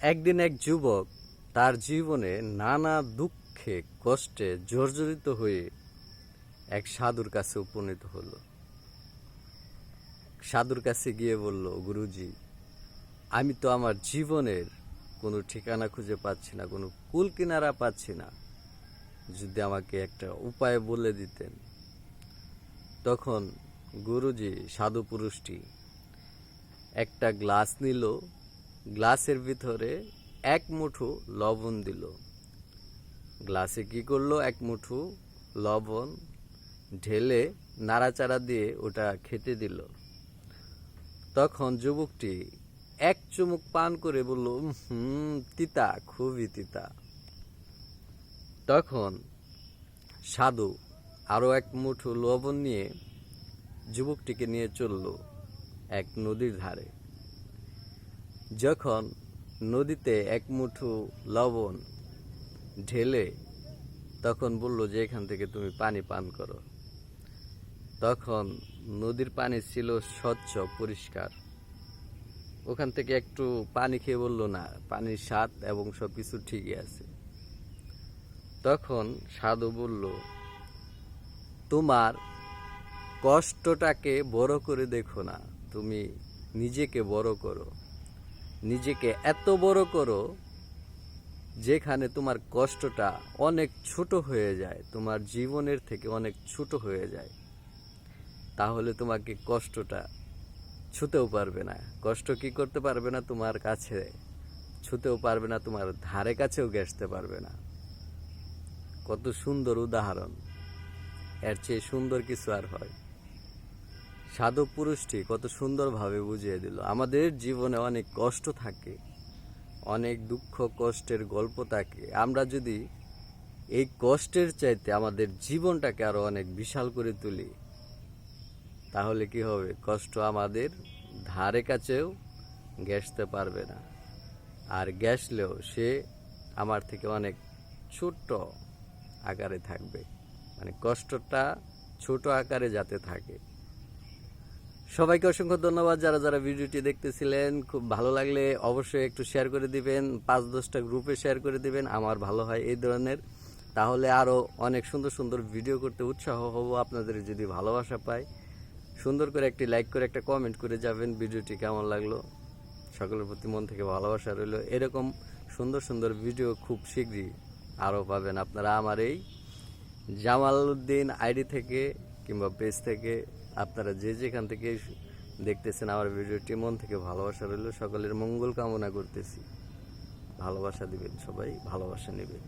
একদিন এক যুবক তার জীবনে নানা দুঃখে, কষ্টে জর্জরিত হয়ে এক সাধুর কাছে উপনীত হলো। সাধুর কাছে গিয়ে বলল, গুরুজি, আমি তো আমার জীবনের কোনো ঠিকানা খুঁজে পাচ্ছি না, কোনো কুল কিনারা পাচ্ছি না। যদি আমাকে একটা উপায় বলে দিতেন। তখন গুরুজি সাধু পুরুষটি একটা গ্লাস নিল গ্লাসের ভিতরে এক মুঠো লবণ দিল। গ্লাসে কি করল? এক মুঠো লবণ ঢেলে নাড়াচাড়া দিয়ে ওটা খেতে দিল। তখন যুবকটি এক চুমুক পান করে বলল হুম, তিতা, খুবই তিতা। তখন সাধু আরও এক মুঠো লবণ নিয়ে যুবকটিকে নিয়ে চলল এক নদীর ধারে। যখন নদীতে এক মুঠো লবণ ঢেলে তখন বলল যে এখান থেকে তুমি পানি পান করো। তখন নদীর পানি ছিল স্বচ্ছ, পরিষ্কার। ওখান থেকে একটু পানি খেয়ে বলল, না, পানির স্বাদ এবং সব কিছু ঠিকই আছে। তখন সাধু বলল, তোমার কষ্টটাকে বড় করে দেখো না, তুমি নিজেকে বড় করো। নিজেকে এত বড় করো যেখানে তোমার কষ্টটা অনেক ছোট হয়ে যায়, তোমার জীবনের থেকে অনেক ছোট হয়ে যায়, তাহলে তোমাকে কষ্টটা ছুতেও পারবে না। কষ্ট কি করতে পারবে না? তোমার কাছে ছুতেও পারবে না, তোমার ধারে কাছেও ঘেসতে পারবে না। কত সুন্দর উদাহরণ। এর চেয়ে সুন্দর কিছু আর হয়। সাধু পুরুষটি কত সুন্দরভাবে বুঝিয়ে দিল। আমাদের জীবনে অনেক কষ্ট থাকে, অনেক দুঃখ কষ্টের গল্প থাকে। আমরা যদি এই কষ্টের চাইতে আমাদের জীবনটাকে আরও অনেক বিশাল করে তুলি, তাহলে কি হবে? কষ্ট আমাদের ধারে কাছেও গ্যাসতে পারবে না। আর গ্যাসলেও সে আমার থেকে অনেক ছোট্ট আকারে থাকবে। মানে কষ্টটা ছোট আকারে যাতে থাকে। সবাইকে অসংখ্য ধন্যবাদ যারা যারা ভিডিওটি দেখতেছিলেন। খুব ভালো লাগলে অবশ্যই একটু শেয়ার করে দিবেন, পাঁচ দশটা গ্রুপে শেয়ার করে দিবেন, আমার ভালো হয় এই ধরনের। তাহলে আরও অনেক সুন্দর সুন্দর ভিডিও করতে উৎসাহ হব আপনাদের যদি ভালোবাসা পাই। সুন্দর করে একটি লাইক করে একটা কমেন্ট করে যাবেন ভিডিওটি কেমন লাগল। সকলের প্রতি মন থেকে ভালোবাসা রইল। এরকম সুন্দর সুন্দর ভিডিও খুব শীঘ্রই আরও পাবেন আপনারা আমার এই জামাল উদ্দিন আইডি থেকে কিংবা পেজ থেকে। আপনারা যে যেখান থেকে দেখতেছেন আমার ভিডিওটি, মন থেকে ভালোবাসা রইল। সকলের মঙ্গল কামনা করতেছি। ভালোবাসা দিবেন সবাই, ভালোবাসা নেবেন।